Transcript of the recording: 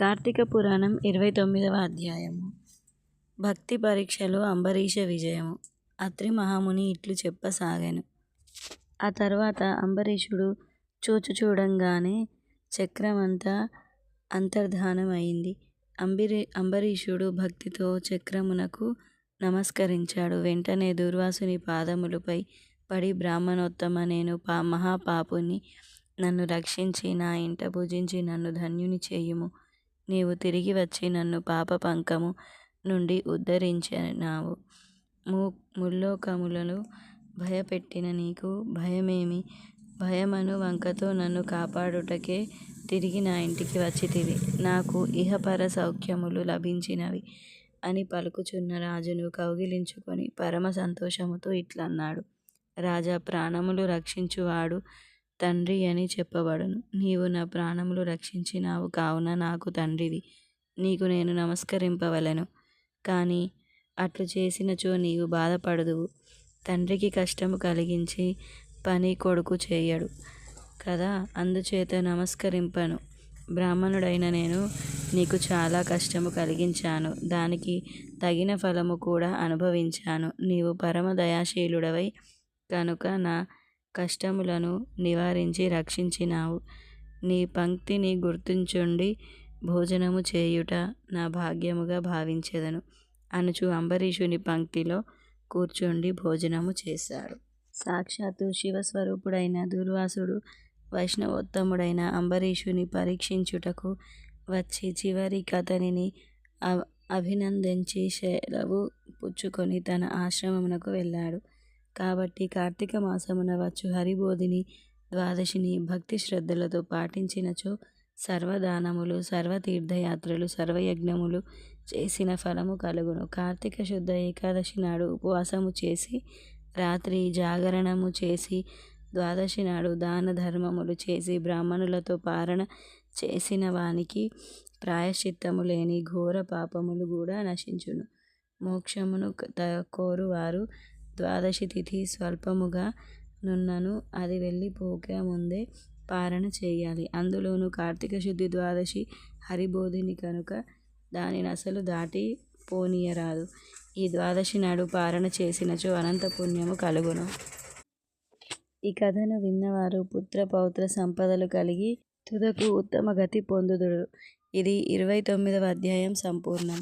కార్తీక పురాణం ఇరవై తొమ్మిదవ అధ్యాయము. భక్తి పరీక్షలో అంబరీష విజయము. అత్రి మహాముని ఇట్లు చెప్పసాగాను. ఆ తర్వాత అంబరీషుడు చూచు చూడంగానే చక్రమంతా అంతర్ధానమైంది. అంబిరి అంబరీషుడు భక్తితో చక్రమునకు నమస్కరించాడు. వెంటనే దుర్వాసుని పాదములపై పడి బ్రాహ్మణోత్తమ నేను పా మహాపాపుని నన్ను రక్షించి నా ఇంట పూజించి నన్ను ధన్యుని చేయుము. నీవు తిరిగి వచ్చి నన్ను పాప పంకము నుండి ఉద్ధరించినావు. ము ముల్లోకములను భయపెట్టిన నీకు భయమేమి? భయమను వంకతో నన్ను కాపాడుటకే తిరిగి నా ఇంటికి వచ్చితివి. నాకు ఇహపర సౌఖ్యములు లభించినవి అని పలుకుచున్న రాజును కౌగిలించుకొని పరమ సంతోషముతో ఇట్లన్నాడు. రాజా ప్రాణములు రక్షించువాడు తండ్రి అని చెప్పబడును. నీవు నా ప్రాణములు రక్షించినావు కావున నాకు తండ్రివి. నీకు నేను నమస్కరింపవలెను. కానీ అట్లు చేసినచో నీవు బాధపడదువు. తండ్రికి కష్టము కలిగించి పని కొడుకు చేయడు కదా? అందుచేత నమస్కరింపను. బ్రాహ్మణుడైన నేను నీకు చాలా కష్టము కలిగించాను. దానికి తగిన ఫలము కూడా అనుభవించాను. నీవు పరమ దయాశీలుడవై కనుక నా కష్టములను నివారించి రక్షించినావు. నీ పంక్తిని గుర్తుంచుండి భోజనము చేయుట నా భాగ్యముగా భావించెదను. అనుచు అంబరీషుని పంక్తిలో కూర్చుండి భోజనము చేశాడు. సాక్షాత్తు శివస్వరూపుడైన దుర్వాసుడు వైష్ణవోత్తముడైన అంబరీషుని పరీక్షించుటకు వచ్చి చివరి కథనిని అభినందించి సెలవు పుచ్చుకొని తన ఆశ్రమమునకు వెళ్ళాడు. కాబట్టి కార్తీక మాసమున వచ్చు హరిబోధిని ద్వాదశిని భక్తి శ్రద్ధలతో పాటించినచో సర్వదానములు సర్వతీర్థయాత్రలు సర్వయజ్ఞములు చేసిన ఫలము కలుగును. కార్తీక శుద్ధ ఏకాదశి నాడు ఉపవాసము చేసి రాత్రి జాగరణము చేసి ద్వాదశి నాడు దాన ధర్మములు చేసి బ్రాహ్మణులతో పారణ చేసిన వానికి ప్రాయశ్చిత్తము లేని ఘోర పాపములు కూడా నశించును. మోక్షమును కోరువారు ద్వాదశి తిథి స్వల్పముగా నున్నను అది వెళ్ళిపోక ముందే పారణ చేయాలి. అందులోనూ కార్తీక శుద్ధి ద్వాదశి హరిబోధిని కనుక దానిని అసలు దాటి పోనీయరాదు. ఈ ద్వాదశి నాడు పారణ చేసినచో అనంత పుణ్యము కలుగును. ఈ కథను విన్నవారు పుత్ర పౌత్ర సంపదలు కలిగి తుదకు ఉత్తమ గతి పొందుదురు. ఇది ఇరవై తొమ్మిదవ అధ్యాయం సంపూర్ణం.